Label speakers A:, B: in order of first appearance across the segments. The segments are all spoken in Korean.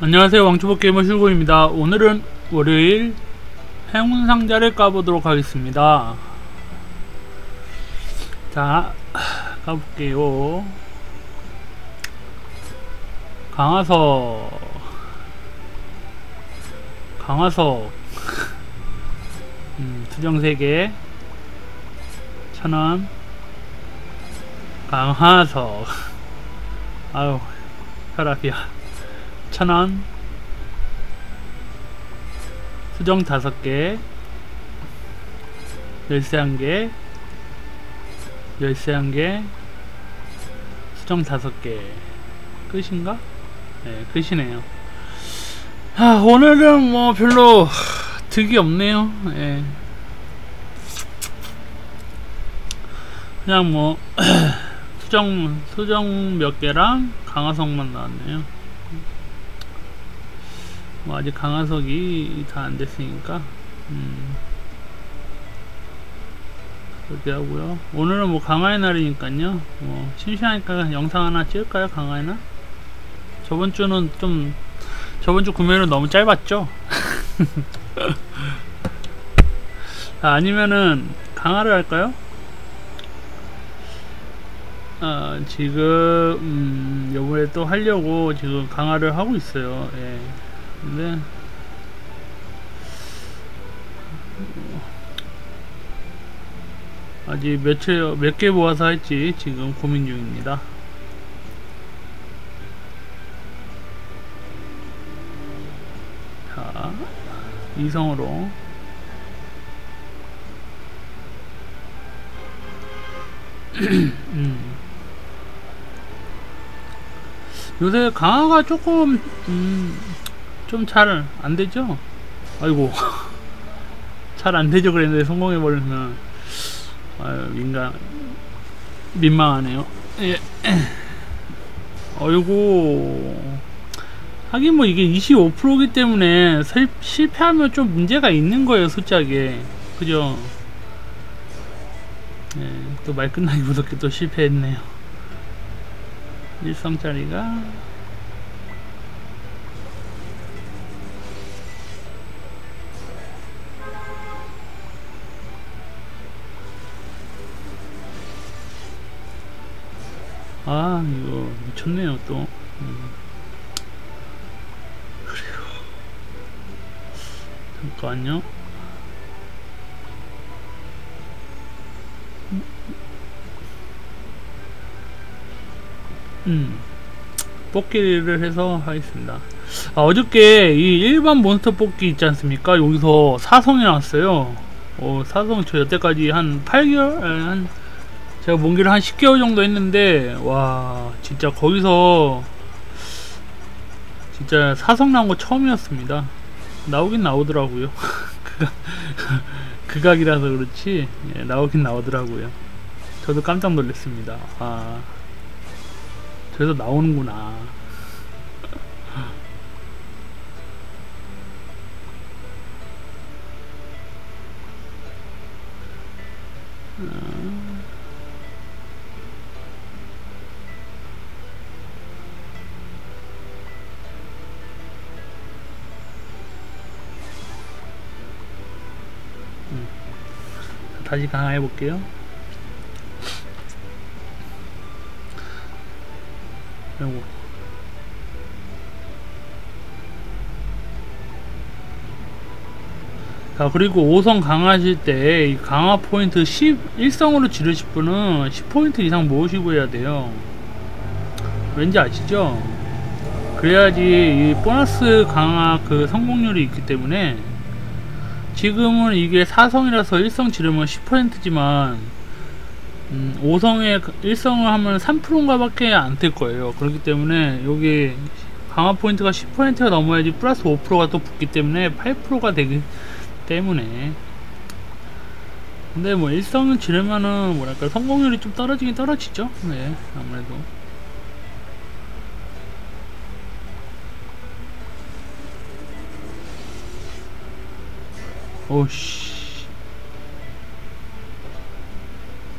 A: 안녕하세요. 왕초보게이머 슈고입니다. 오늘은 월요일 행운 상자를 까보도록 하겠습니다. 자 까볼게요. 강화석. 강화석. 음, 수정 3개. 천원. 강화석. 아유 혈압이야 천원. 수정 다섯 개. 열쇠 한개. 열쇠 한개. 수정 다섯 개. 끝인가? 네 끝이네요. 아 오늘은 뭐 별로 득이 없네요. 예. 그냥 뭐 수정 수정 몇 개랑 강화석만 나왔네요 뭐 아직 강화석이 다 안 됐으니까 음. 그렇게 하고요. 오늘은 뭐 강화의 날이니까요. 뭐 심심하니까 영상 하나 찍을까요? 강화의 날? 저번 주는 좀 저번 주 구매는 너무 짧았죠? 아, 아니면은 강화를 할까요? 아, 지금 음, 요번에 또 하려고 지금 강화를 하고 있어요. 예. 네. 아직 며칠 몇 개 모아서 할지 지금 고민 중입니다. 자, 이성으로 음. 요새 강화가 조금 음, 좀 잘 안되죠? 아이고. 잘 안되죠? 그랬는데 성공해버리면. 아유 민감 민망하네요. 예. 어이구. 하긴 뭐 이게 25%기 때문에 설, 실패하면 좀 문제가 있는 거예요 숫자게 그죠? 예, 또말 끝나기 무섭게 또 실패했네요. 일성짜리가 아 이거 미쳤네요 또. 음. 그래요 잠깐요. 음. 뽑기를 해서 하겠습니다. 아, 어저께 이 일반 몬스터 뽑기 있지 않습니까? 여기서 사성이 나왔어요. 어, 사성 저 여태까지 한 8개월? 한 제가 몽기를 한 10개월 정도 했는데 와 진짜 거기서 진짜 사성 나온 거 처음이었습니다. 나오긴 나오더라고요. 극악이라서 그렇지 예, 나오긴 나오더라고요. 저도 깜짝 놀랐습니다. 아 저기서 나오는구나. 아. 다시 강화해 볼게요 요거 자 그리고 5성 강화하실 때 강화 포인트 10 1성으로 지르실 분은 10포인트 이상 모으시고 해야 돼요 왠지 아시죠? 그래야지 이 보너스 강화 그 성공률이 있기 때문에 지금은 이게 4성이라서 1성 지르면 10%지만 음, 5성에 1성을 하면 3%인가 밖에 안 될 거예요. 그렇기 때문에 여기 강화 포인트가 10%가 넘어야지 플러스 5%가 또 붙기 때문에 8%가 되기 때문에. 근데 뭐 1성을 지르면은 뭐랄까 성공률이 좀 떨어지긴 떨어지죠? 네 아무래도 오씨.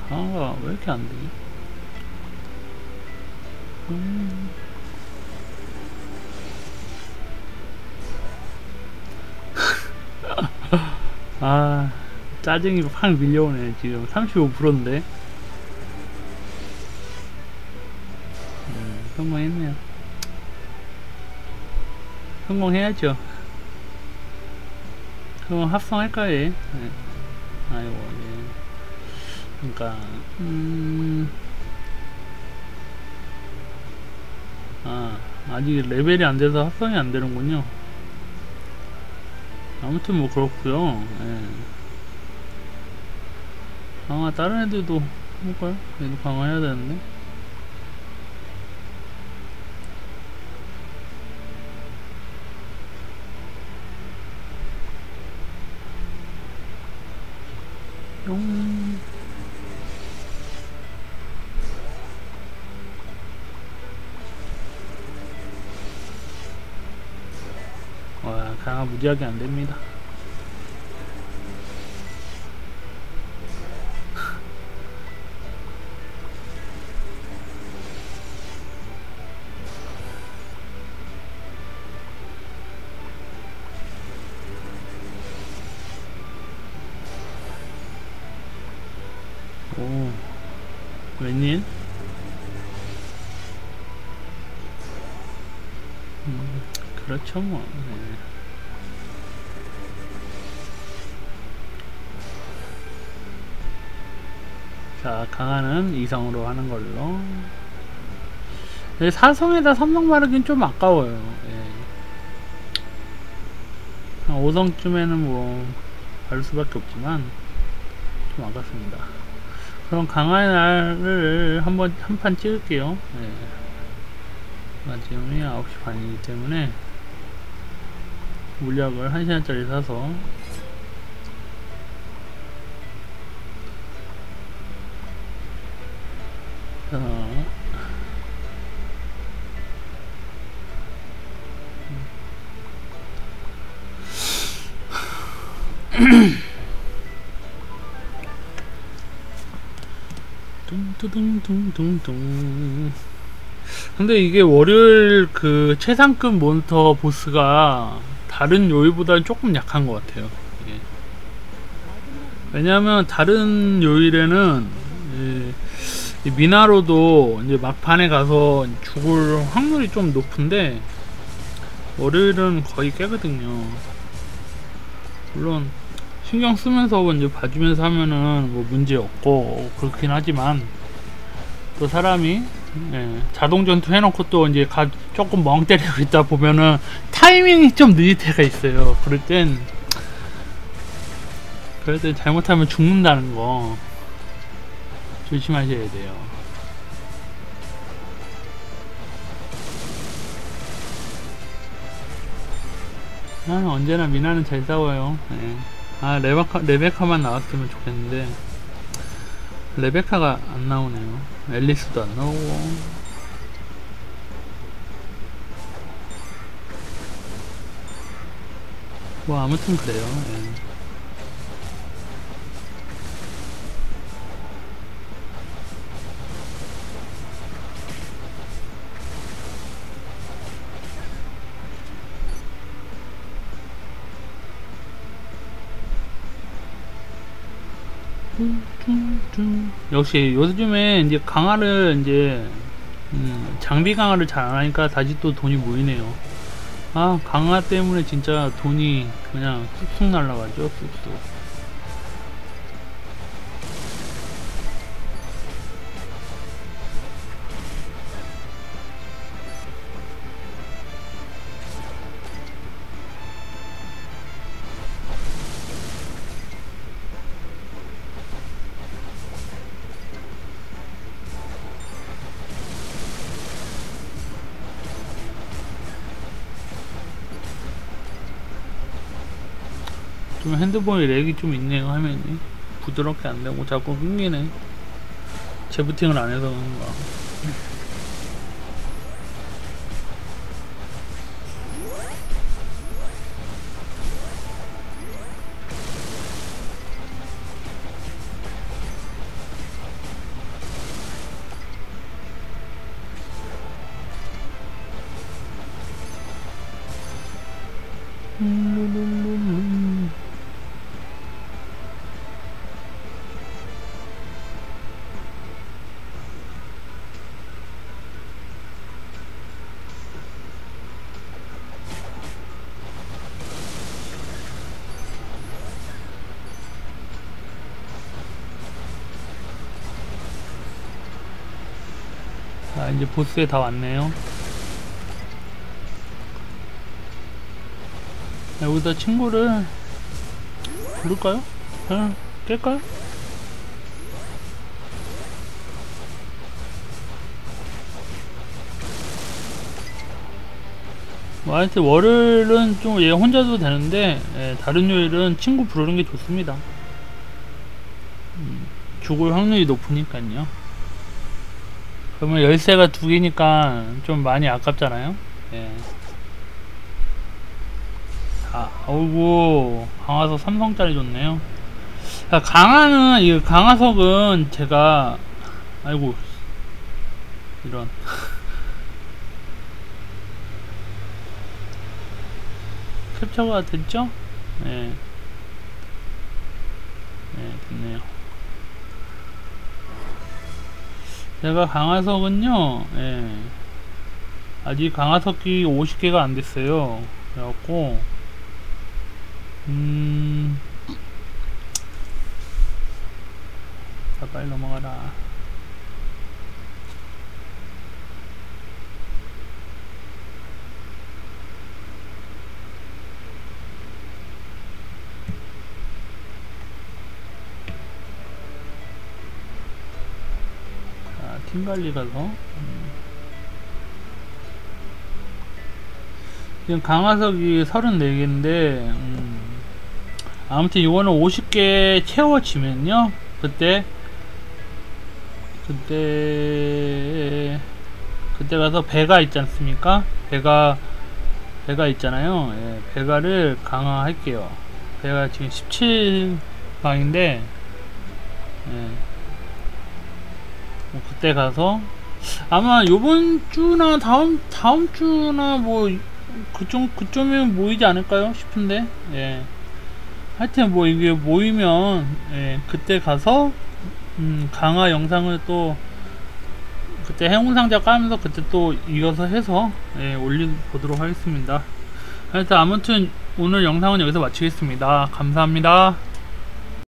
A: 강화가 왜 이렇게 안 되지? 음. 아 짜증이로 팡 밀려오네 지금. 35%인데. 음, 성공했네요. 성공해야죠. 그럼 합성할까요 얘? 네. 아이고 예. 그러니까 음... 아 아직 레벨이 안 돼서 합성이 안 되는군요 아무튼 뭐 그렇고요 예. 강화 다른 애들도 해볼까요? 얘도 강화해야 되는데 와, 강화 무지하게 안 됩니다. 오, 웬일? 음, 그렇죠 뭐. 네. 자, 강화는 이성으로 하는 걸로. 네, 사성에다 삼성 바르긴 좀 아까워요. 예. 한 5성쯤에는 뭐, 바를 수밖에 없지만, 좀 아깝습니다. 그럼 강화의 날을 한번, 한 판 찍을게요. 예. 지금이 9시 반이기 때문에, 물약을 1시간짜리 사서, 어, 뚱뚜둥뚱뚱뚱 근데 이게 월요일 그 최상급 몬스터 보스가 다른 요일보다는 조금 약한 것 같아요 이게. 왜냐하면 다른 요일에는 이, 이 미나로도 이제 막판에 가서 죽을 확률이 좀 높은데 월요일은 거의 깨거든요 물론 신경 쓰면서 이제 봐주면서 하면은 뭐 문제 없고 그렇긴 하지만 또 사람이 예, 자동 전투 해놓고 또 이제 가, 조금 멍 때리고 있다 보면은 타이밍이 좀 느릴 때가 있어요. 그럴 땐 그럴 땐 잘못하면 죽는다는 거 조심하셔야 돼요. 아, 언제나 미나는 잘 싸워요. 예. 아 레베카, 레베카만 나왔으면 좋겠는데 레베카가 안 나오네요 앨리스도 안 나오고 뭐 아무튼 그래요 예. 역시 요즘에 이제 강화를 이제 음, 장비 강화를 잘 안 하니까 다시 또 돈이 모이네요. 아 강화 때문에 진짜 돈이 그냥 쑥쑥 날라가죠 쑥쑥. 좀 핸드폰이 렉이 좀 있네요 화면이. 부드럽게 안되고 자꾸 끊기네. 재부팅을 안해서 그런가. 음. 음, 음, 음. 이제 보스에 다 왔네요. 여기다 친구를 부를까요? 그냥 깰까요? 뭐 하여튼 월요일은 좀 얘 혼자도 되는데 예, 다른 요일은 친구 부르는 게 좋습니다. 음, 죽을 확률이 높으니까요. 그러면 열쇠가 두 개니까 좀 많이 아깝잖아요. 예. 아, 어우구 강화석 삼성짜리 좋네요. 자, 강화는 이 강화석은 제가 아이고 이런 캡처가 됐죠? 네. 네, 됐네요. 제가 강화석은요, 예. 아직 강화석기 50개가 안 됐어요. 그래갖고, 음, 자, 빨리 넘어가라. 가서. 음. 지금 강화석이 34개인데, 음, 아무튼 이거는 50개 채워지면요, 그때, 그때, 그때 가서 배가 있지 않습니까? 배가, 배가 있잖아요. 예, 배가를 강화할게요. 배가 지금 17방인데, 예. 뭐 그때 가서 아마 요번 주나 다음 다음 주나 뭐 그쪽 그쯤이면 모이지 않을까요? 싶은데 예. 하여튼 뭐 이게 모이면 예 그때 가서 음 강화 영상을 또 그때 행운 상자 까면서 그때 또 이어서 해서 예 올려 보도록 하겠습니다. 하여튼 아무튼 오늘 영상은 여기서 마치겠습니다. 감사합니다